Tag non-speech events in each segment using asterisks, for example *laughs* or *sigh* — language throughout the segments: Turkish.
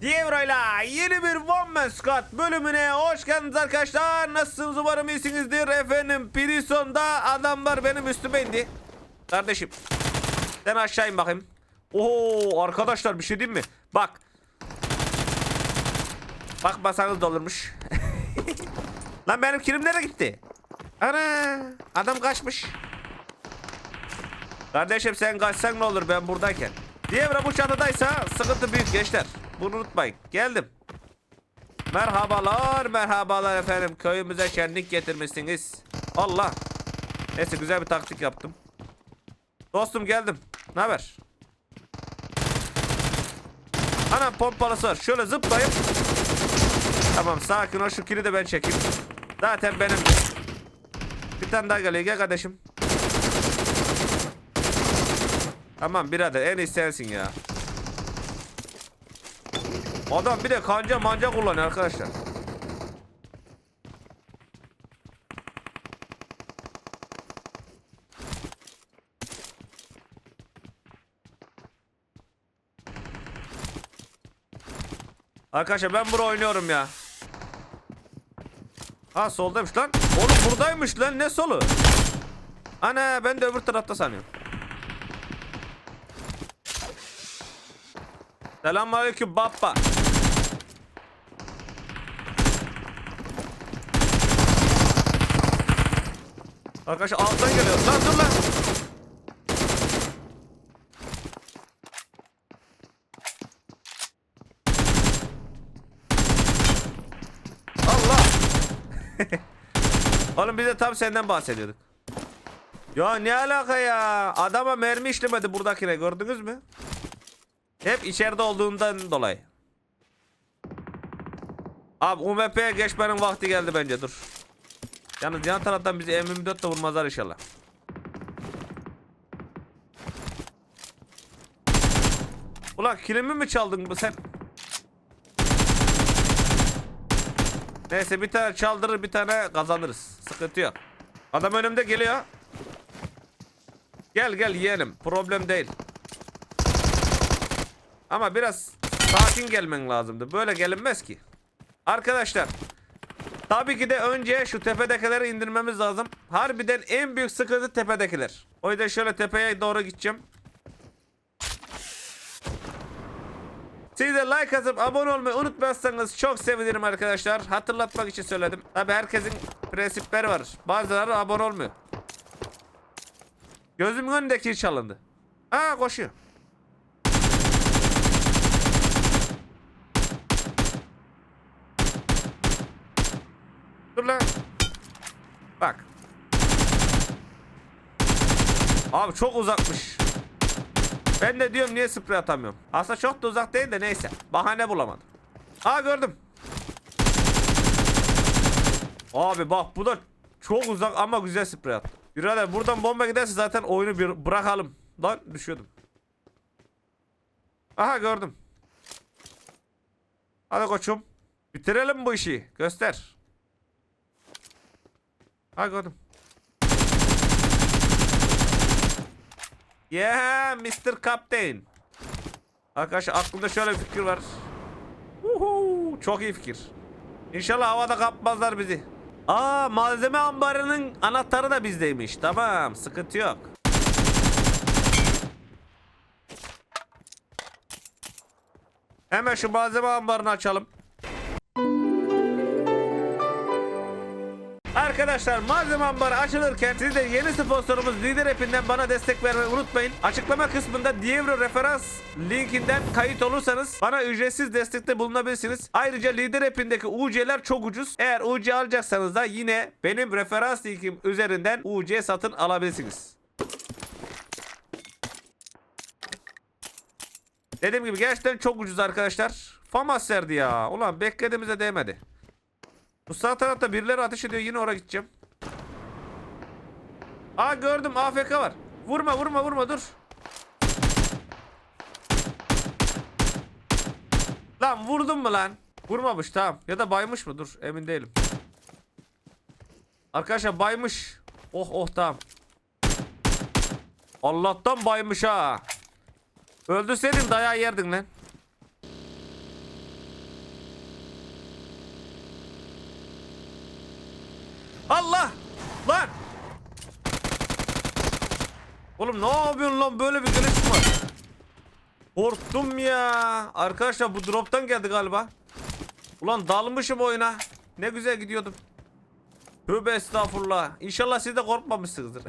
Dievra'yla yeni bir One Man Squad bölümüne hoş geldiniz arkadaşlar. Nasılsınız umarım iyisinizdir efendim. Prison'da adamlar benim üstüme indi. Kardeşim sen aşağı in bakayım. Oo arkadaşlar bir şey diyeyim mi? Bak. Bakmasanız da olurmuş. *laughs* Lan benim kirim nereye gitti? Ana adam kaçmış. Kardeşim sen kaçsan ne olur ben buradayken. Diyevra bu çatıdaysa sıkıntı büyük gençler. Bunu unutmayın. Geldim. Merhabalar merhabalar efendim. Köyümüze şenlik getirmişsiniz. Allah. Neyse güzel bir taktik yaptım. Dostum geldim. Ne haber? Anam pompalısı var. Şöyle zıplayıp. Tamam sakin ol şu kili de ben çekeyim. Zaten benim. Bir tane daha geliyor gel kardeşim. Tamam birader en iyi sensin ya. Adam bir de kanca manca kullanıyor arkadaşlar. Arkadaşlar ben bura oynuyorum ya. Ha soldaymış lan. Oğlum buradaymış lan ne solu? Ana ben de öbür tarafta sanıyorum. Selamünaleyküm baba. Arkadaşlar alttan geliyor. Lan dur lan. Allah. *laughs* Oğlum biz de tam senden bahsediyorduk. Ya ne alaka ya? Adama mermi işlemedi buradakine gördünüz mü? Hep içeride olduğundan dolayı. Abi UMP'ye geçmenin vakti geldi bence dur. Yalnız yan taraftan bizi M24 de vurmazlar inşallah. Ulan kilimi mi çaldın bu sen? Neyse bir tane çaldırır bir tane kazanırız. Sıkıntı yok. Adam önümde geliyor. Gel gel yeğenim. Problem değil. Ama biraz sakin gelmen lazımdı. Böyle gelinmez ki. Arkadaşlar. Tabii ki de önce şu tepedekileri indirmemiz lazım. Harbiden en büyük sıkıntı tepedekiler. O yüzden şöyle tepeye doğru gideceğim. Siz de like atıp abone olmayı unutmazsanız çok sevinirim arkadaşlar. Hatırlatmak için söyledim. Tabi herkesin prensipleri var. Bazıları abone olmuyor. Gözümün önündeki çalındı. Aa koşuyor. Dur lan. Bak. Abi çok uzakmış. Ben de diyorum niye sprey atamıyorum. Aslında çok da uzak değil de neyse. Bahane bulamadım. Aa gördüm. Abi bak bu da çok uzak ama güzel sprey attı. Birader buradan bomba giderse zaten oyunu bir bırakalım. Lan düşüyordum. Aha gördüm. Hadi koçum. Bitirelim bu işi. Göster. Ha gördüm. Yeah Mr. Captain. Arkadaşlar aklımda şöyle bir fikir var. Uhu, çok iyi fikir. İnşallah havada kapmazlar bizi. Aa malzeme ambarının anahtarı da bizdeymiş. Tamam sıkıntı yok. Hemen şu malzeme ambarını açalım. Arkadaşlar malzeme ambarı açılırken siz de yeni sponsorumuz Lider App'inden bana destek vermeyi unutmayın. Açıklama kısmında Dievro referans linkinden kayıt olursanız bana ücretsiz destekte bulunabilirsiniz. Ayrıca Lider App'indeki UC'ler çok ucuz. Eğer UC alacaksanız da yine benim referans linkim üzerinden UC satın alabilirsiniz. Dediğim gibi gerçekten çok ucuz arkadaşlar. Famas verdi ya. Ulan beklediğimize değmedi. Bu sağ tarafta birileri ateş ediyor. Yine oraya gideceğim. Aa gördüm AFK var. Vurma vurma vurma dur. Lan vurdun mu lan? Vurmamış tamam. Ya da baymış mı? Dur emin değilim. Arkadaşlar baymış. Oh oh tamam. Allah'tan baymış ha. Öldürseydin dayağı yerdin lan. Allah! Lan! Oğlum lan böyle bir glitch var. Korktum ya. Arkadaşlar bu drop'tan geldi galiba. Ulan dalmışım oyuna. Ne güzel gidiyordum. Tövbe estağfurullah. İnşallah siz de korkmamışsınızdır.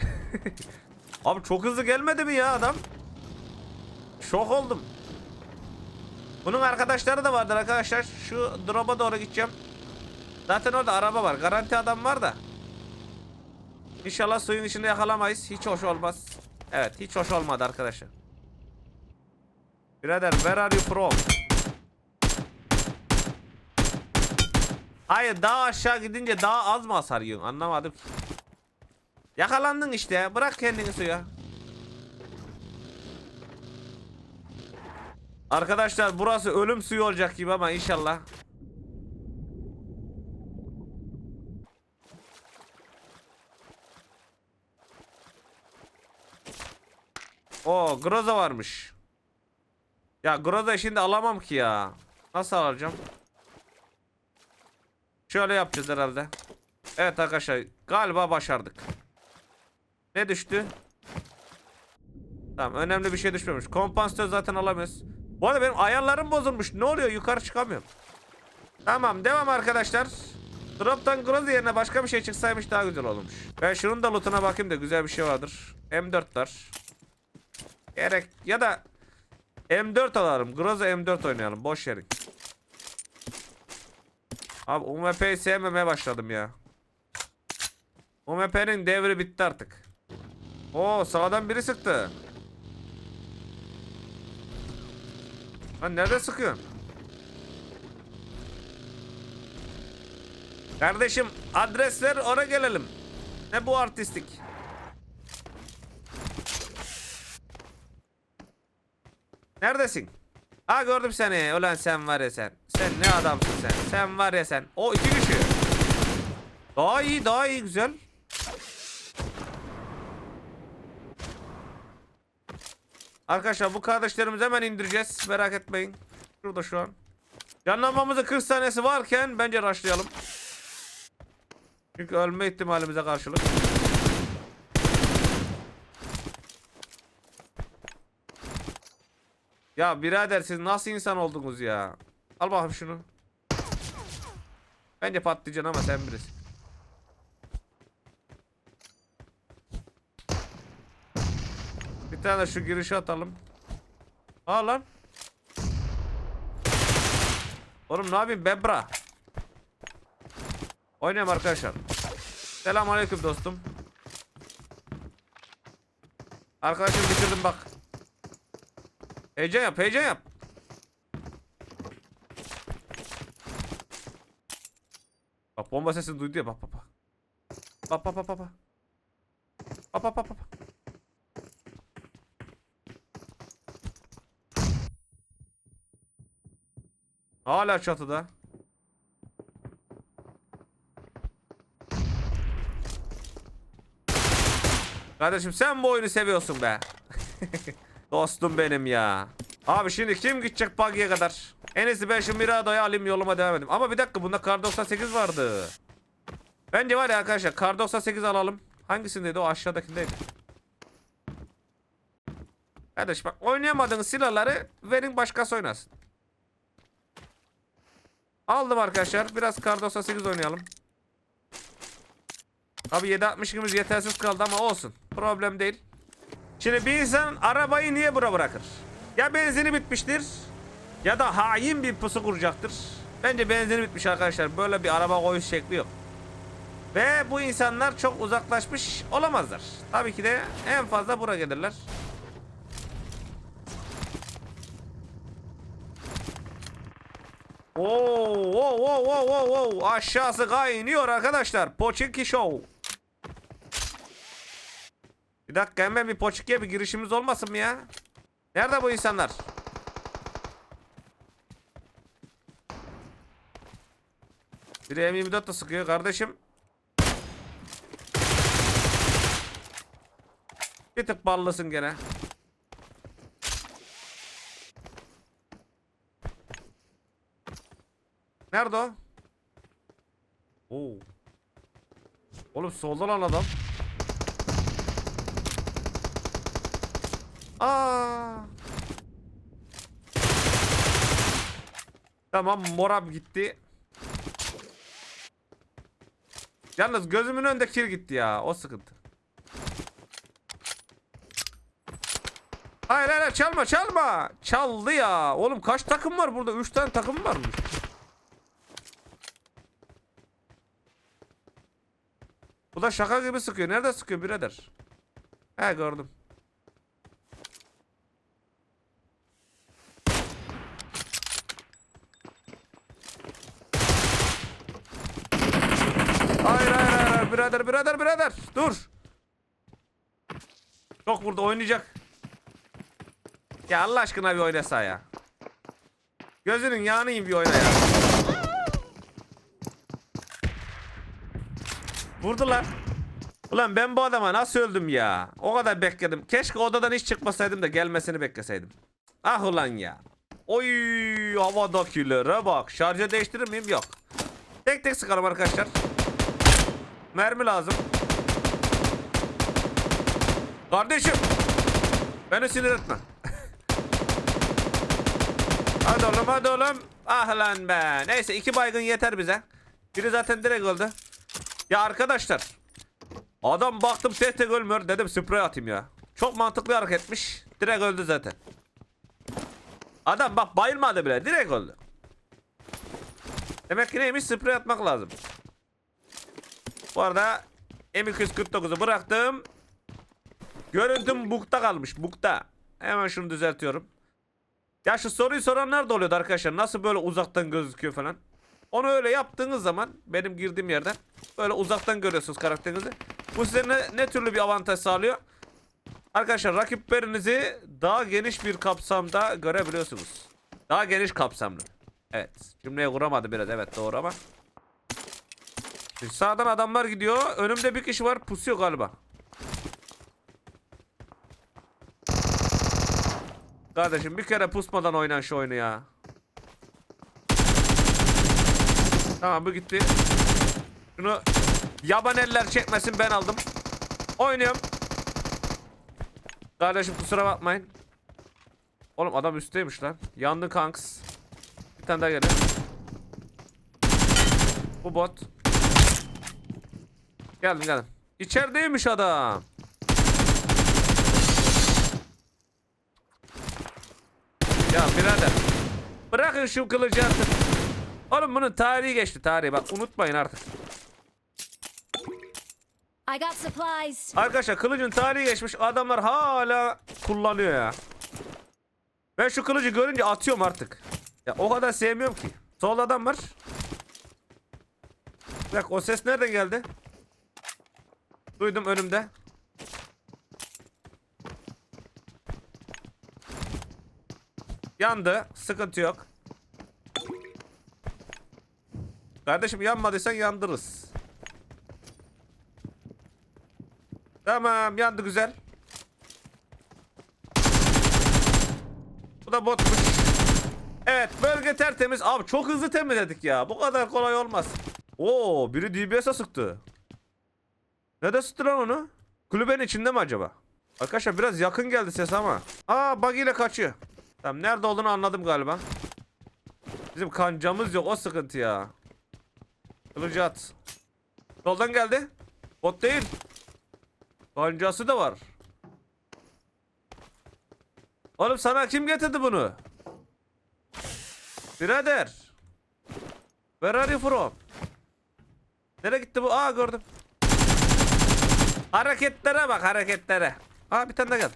*laughs* Abi çok hızlı gelmedi mi ya adam? Şok oldum. Bunun arkadaşları da vardır arkadaşlar. Şu drop'a doğru gideceğim. Zaten orada araba var. Garanti adam var da. İnşallah suyun içinde yakalamayız. Hiç hoş olmaz. Evet hiç hoş olmadı arkadaşlar. Birader where are you from? Hayır daha aşağı gidince daha az mı hasar yiyorsun? Anlamadım. Yakalandın işte. Bırak kendini suya. Arkadaşlar burası ölüm suyu olacak gibi ama inşallah. O Groza varmış. Ya Groza şimdi alamam ki ya. Nasıl alacağım? Şöyle yapacağız herhalde. Evet arkadaşlar galiba başardık. Ne düştü? Tamam önemli bir şey düşmemiş. Kompansatör zaten alamıyoruz. Bu arada benim ayarlarım bozulmuş. Ne oluyor? Yukarı çıkamıyorum. Tamam devam arkadaşlar. Drop'tan Groza yerine başka bir şey çıksaymış daha güzel olurmuş. Ben şunun da lootuna bakayım da güzel bir şey vardır. M4 var. Gerek ya da M4 alalım. Groza M4 oynayalım. Boş yerin. Abi UMP'yi sevmemeye başladım ya. UMP'nin devri bitti artık. Oo sağdan biri sıktı. Lan nerede sıkıyorsun? Kardeşim adres ver oraya gelelim. Ne bu artistik? Neredesin? Ha gördüm seni. Ulan sen var ya sen. Sen ne adamsın sen. Sen var ya sen. O iki kişi. Daha iyi daha iyi güzel. Arkadaşlar bu kardeşlerimizi hemen indireceğiz. Merak etmeyin. Şurada şu an. Canlanmamızın 40 saniyesi varken bence rushlayalım. Çünkü ölme ihtimalimize karşılık. Ya birader siz nasıl insan oldunuz ya? Al bakayım şunu. Bence patlayacaksın ama sen birisin. Bir tane şu girişe atalım. Aa lan. Oğlum ne yapayım bebra. Oynayalım arkadaşlar. Selamünaleyküm dostum. Arkadaşım bitirdim bak. Heyecan yap, heyecan yap. Bak bomba sesini duydu ya bak bak bak. Bak bak bak bak. bak. Bak bak bak. Hala çatıda. Kardeşim sen bu oyunu seviyorsun be. *laughs* Dostum benim ya. Abi şimdi kim gidecek buggy'e kadar? En iyisi ben şu Mirado'yu alayım yoluma devam edeyim. Ama bir dakika bunda Kar 98 vardı. Bence var ya arkadaşlar Kar 98 alalım. Hangisindeydi o aşağıdakindeydi. Kardeş bak oynayamadığınız silahları verin başkası oynasın. Aldım arkadaşlar. Biraz Kar 98 oynayalım. Abi 7.62'miz yetersiz kaldı ama olsun. Problem değil. Şimdi bir insan arabayı niye bura bırakır? Ya benzini bitmiştir ya da hain bir pusu kuracaktır. Bence benzini bitmiş arkadaşlar. Böyle bir araba koyuş şekli yok. Ve bu insanlar çok uzaklaşmış olamazlar. Tabii ki de en fazla buraya gelirler. Oo, oo, oo, oo, oo. Aşağısı kaynıyor arkadaşlar. Poçinki Show. Dakika hemen bir Poçinki'ye bir girişimiz olmasın mı ya? Nerede bu insanlar? Biri M24 da sıkıyor kardeşim. Bir tık ballısın gene. Nerede o? Oo. Oğlum solda lan adam. Aa. Tamam moram gitti. Yalnız gözümün önünde kir gitti ya. O sıkıntı. Hayır hayır çalma çalma. Çaldı ya. Oğlum kaç takım var burada? 3 tane takım varmış. Bu da şaka gibi sıkıyor. Nerede sıkıyor birader? He gördüm. Hayır hayır birader birader birader dur. Çok burada oynayacak. Ya Allah aşkına bir oynasa ya. Gözünün yağını bir oyna ya. Vurdular. Ulan ben bu adama nasıl öldüm ya? O kadar bekledim. Keşke odadan hiç çıkmasaydım da gelmesini bekleseydim. Ah ulan ya. Oy havadakilere bak. Şarjı değiştirir miyim? Yok. Tek tek sıkalım arkadaşlar. Mermi lazım. Kardeşim. Beni sinir etme. *laughs* hadi oğlum hadi oğlum. Ah lan be. Neyse iki baygın yeter bize. Biri zaten direkt öldü. Ya arkadaşlar. Adam baktım tek tek ölmüyor. Dedim sprey atayım ya. Çok mantıklı hareketmiş. Direkt öldü zaten. Adam bak bayılmadı bile. Direkt öldü. Demek ki neymiş sprey atmak lazım. Bu arada M249'u bıraktım. Görüntüm bukta kalmış. Bukta. Hemen şunu düzeltiyorum. Ya şu soruyu soranlar da oluyordu arkadaşlar. Nasıl böyle uzaktan gözüküyor falan. Onu öyle yaptığınız zaman benim girdiğim yerden böyle uzaktan görüyorsunuz karakterinizi. Bu size ne, ne türlü bir avantaj sağlıyor? Arkadaşlar rakiplerinizi daha geniş bir kapsamda görebiliyorsunuz. Daha geniş kapsamlı. Evet. Cümleyi kuramadı biraz evet doğru ama. Şimdi sağdan adamlar gidiyor. Önümde bir kişi var pusuyor galiba. Kardeşim bir kere pusmadan oynan şu oyunu ya. Tamam bu gitti. Şunu yaban eller çekmesin ben aldım. Oynuyorum. Kardeşim kusura bakmayın. Oğlum adam üstteymiş lan. Yandı kanks. Bir tane daha geldi. Bu bot. Geldim geldim. İçerideymiş adam. Ya birader. Bırakın şu kılıcı artık. Oğlum bunun tarihi geçti tarihi bak unutmayın artık. I got supplies. Arkadaşlar kılıcın tarihi geçmiş adamlar hala kullanıyor ya. Ben şu kılıcı görünce atıyorum artık. Ya o kadar sevmiyorum ki. Solda adam var. Dakika o ses nereden geldi? Duydum önümde. Yandı. Sıkıntı yok. Kardeşim yanmadıysan yandırırız. Tamam yandı güzel. Bu da botmuş. Evet bölge tertemiz. Abi çok hızlı temizledik ya. Bu kadar kolay olmaz. Oo biri DBS'e sıktı. Nerede sıktı lan onu? Kulübenin içinde mi acaba? Arkadaşlar biraz yakın geldi ses ama. Aa bug ile kaçıyor. Tamam nerede olduğunu anladım galiba. Bizim kancamız yok o sıkıntı ya. Kılıcı at. Soldan geldi. Bot değil. Kancası da var. Oğlum sana kim getirdi bunu? Birader. Where are you from? Nereye gitti bu? Aa gördüm. Hareketlere bak hareketlere. Aa bir tane daha geldi.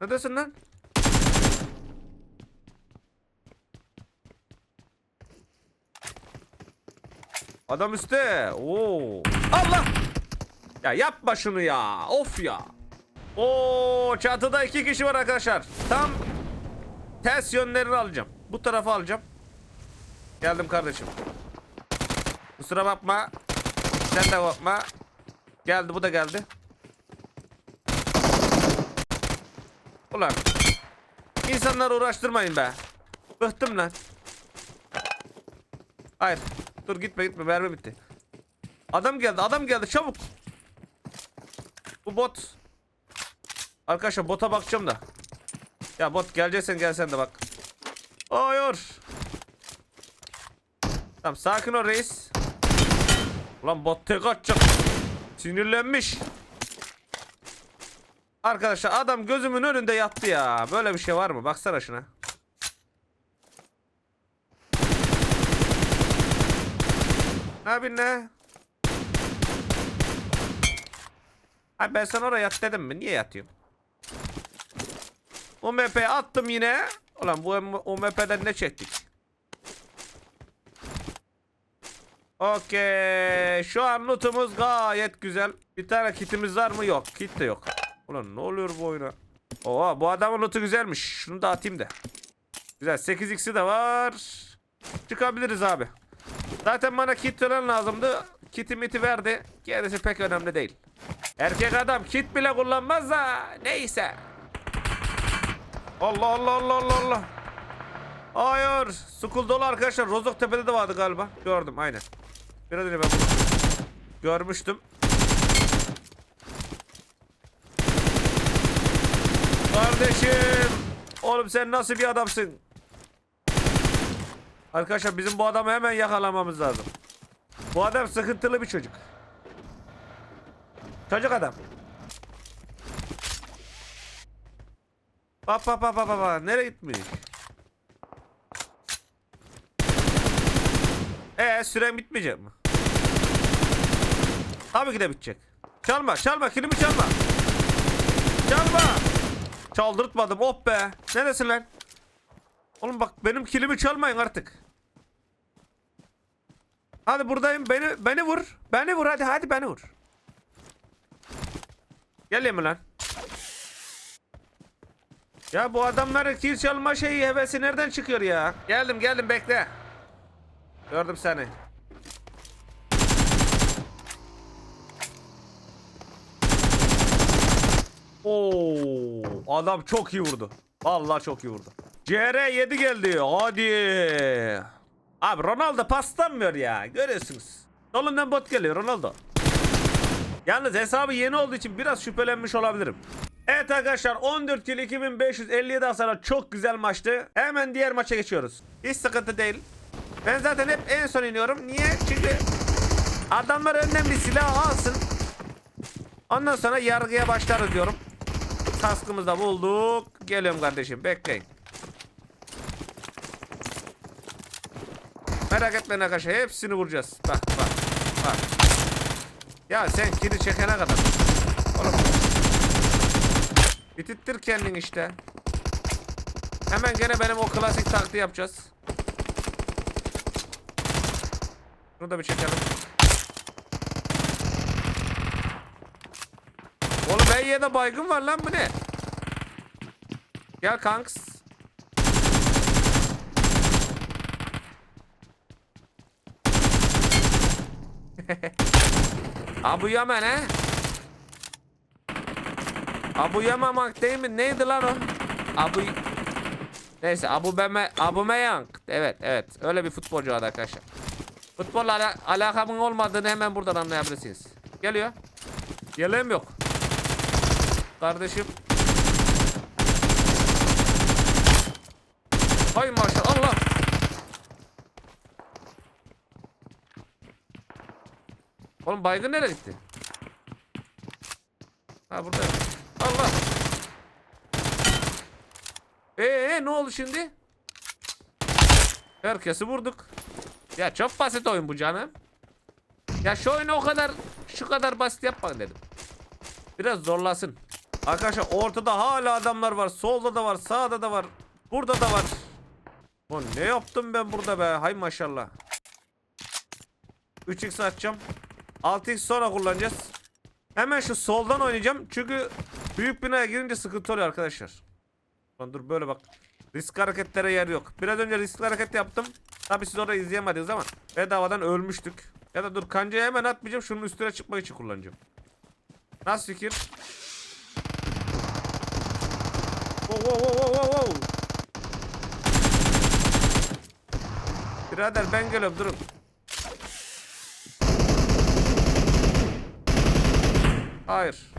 Neredesin lan? Adam üstte. Oo. Allah! Ya yapma şunu ya. Of ya. Oo çatıda iki kişi var arkadaşlar. Tam ters yönlerini alacağım. Bu tarafa alacağım. Geldim kardeşim. Kusura bakma. Sen de bakma. Geldi bu da geldi. Ulan. İnsanları uğraştırmayın be. Bıktım lan. Hayır. Dur. Gitme gitme mermi bitti. Adam geldi adam geldi çabuk. Bu bot. Arkadaşlar bota bakacağım da. Ya bot geleceksen gel sen de bak. Hayır. Tamam sakin ol reis. Ulan bot tek. Sinirlenmiş. Arkadaşlar adam gözümün önünde yattı ya. Böyle bir şey var mı? Baksana şuna. Ne yapayım ne? Ay ben sana oraya yat dedim mi? Niye yatıyorsun? UMP'ye attım yine. Ulan bu UMP'den ne çektik? Okey. Şu an lootumuz gayet güzel. Bir tane kitimiz var mı? Yok. Kit de yok. Ulan ne oluyor bu oyuna? Oha bu adamın lootu güzelmiş. Şunu da atayım da. Güzel. 8x'i de var. Çıkabiliriz abi. Zaten bana kit falan lazımdı. Kiti miti verdi. Gerisi pek önemli değil. Erkek adam kit bile kullanmaz da neyse. Allah Allah Allah Allah Allah. Hayır. Sukul dolu arkadaşlar. Rozok Tepe'de de vardı galiba. Gördüm aynen. Biraz ben bunu görmüştüm. Kardeşim. Oğlum sen nasıl bir adamsın? Arkadaşlar bizim bu adamı hemen yakalamamız lazım. Bu adam sıkıntılı bir çocuk. Çocuk adam. Bak bak bak bak, bak. Nereye gitmiş? Ee süren bitmeyecek mi? Tabii ki de bitecek. Çalma çalma kilimi çalma. Çalma. Çaldırtmadım oh be. Neresin lan? Oğlum bak benim kilimi çalmayın artık. Hadi buradayım beni beni vur. Beni vur hadi hadi beni vur. Gel mi lan? Ya bu adamların kill çalma şeyi hevesi nereden çıkıyor ya? Geldim geldim bekle. Gördüm seni. Oo, adam çok iyi vurdu. Vallahi çok iyi vurdu. CR7 geldi. Hadi. Abi Ronaldo paslanmıyor ya. Görüyorsunuz. Solundan bot geliyor Ronaldo. Yalnız hesabı yeni olduğu için biraz şüphelenmiş olabilirim. Evet arkadaşlar 14 kill 2557 hasarla çok güzel maçtı. Hemen diğer maça geçiyoruz. Hiç sıkıntı değil. Ben zaten hep en son iniyorum. Niye? Çünkü adamlar önden bir silah alsın. Ondan sonra yargıya başlarız diyorum. Kaskımızı da bulduk. Geliyorum kardeşim bekleyin. Merak etmeyin arkadaşlar hepsini vuracağız. Bak bak bak. Ya sen kiri çekene kadar. Oğlum. Bitittir kendin işte. Hemen gene benim o klasik taktiği yapacağız. Bunu da bir çekelim. Oğlum Beyye'de baygın var lan bu ne? Gel kanks. *laughs* Abu Yaman he? Abu Yamamak değil mi? Neydi lan o? Abu... Neyse Abu Beme... Abu Meyang. Evet evet. Öyle bir futbolcu vardı arkadaşlar. Futbolla ala alakamın olmadığını hemen buradan anlayabilirsiniz. Geliyor. Yeleğim yok. Kardeşim. Hay maşallah. Allah. Oğlum baygın nereye gitti? Ha burada. Allah. Ee ne oldu şimdi? Herkesi vurduk. Ya çok basit oyun bu canım. Ya şu oyunu o kadar şu kadar basit yapma dedim. Biraz zorlasın. Arkadaşlar ortada hala adamlar var. Solda da var, sağda da var. Burada da var. Lan ne yaptım ben burada be? Hay maşallah. 3x atacağım. 6x sonra kullanacağız. Hemen şu soldan oynayacağım. Çünkü büyük binaya girince sıkıntı oluyor arkadaşlar. Lan dur böyle bak. Risk hareketlere yer yok. Biraz önce riskli hareket yaptım. Tabi siz orada izleyemediniz ama bedavadan ölmüştük. Ya da dur kancayı hemen atmayacağım. Şunun üstüne çıkmak için kullanacağım. Nasıl fikir? Wow wow wow wow wow. Birader ben geliyorum durun. Hayır.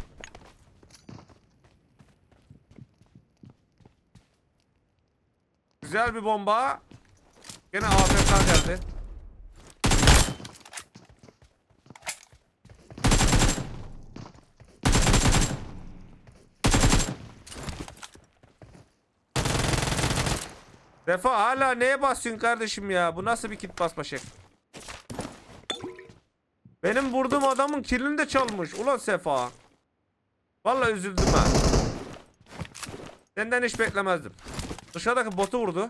Güzel bir bomba. Gene AFK geldi. Defa hala neye basıyorsun kardeşim ya? Bu nasıl bir kit basma şekli? Benim vurduğum adamın kilini de çalmış. Ulan Sefa. Vallahi üzüldüm ha. Senden hiç beklemezdim. Dışarıdaki botu vurdu.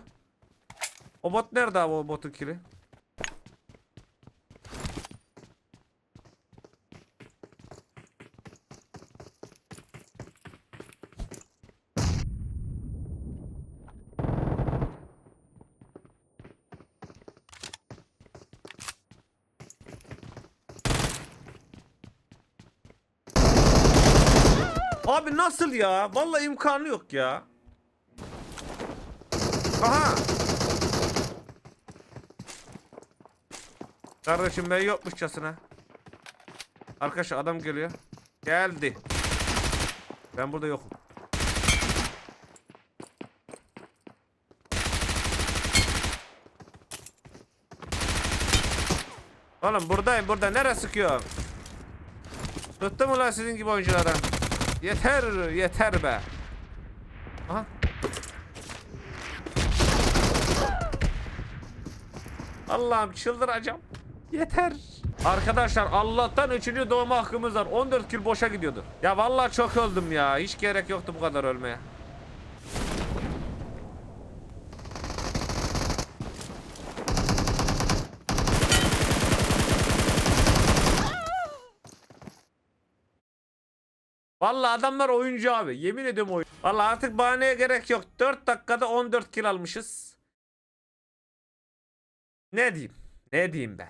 O bot nerede abi o botun kili? Abi nasıl ya? Vallahi imkanı yok ya. Aha. Kardeşim ben yokmuşçasına. Arkadaşlar adam geliyor. Geldi. Ben burada yokum. Oğlum buradayım burada. Nereye sıkıyor? Tuttu mu lan sizin gibi oyunculardan? Yeter yeter be. Aha. Allah'ım çıldıracağım. Yeter. Arkadaşlar Allah'tan 3. doğma hakkımız var. 14 kill boşa gidiyordu. Ya vallahi çok öldüm ya. Hiç gerek yoktu bu kadar ölmeye. Vallahi adamlar oyuncu abi. Yemin ediyorum oyun. Vallahi artık bahaneye gerek yok. 4 dakikada 14 kill almışız. Ne diyeyim? Ne diyeyim be?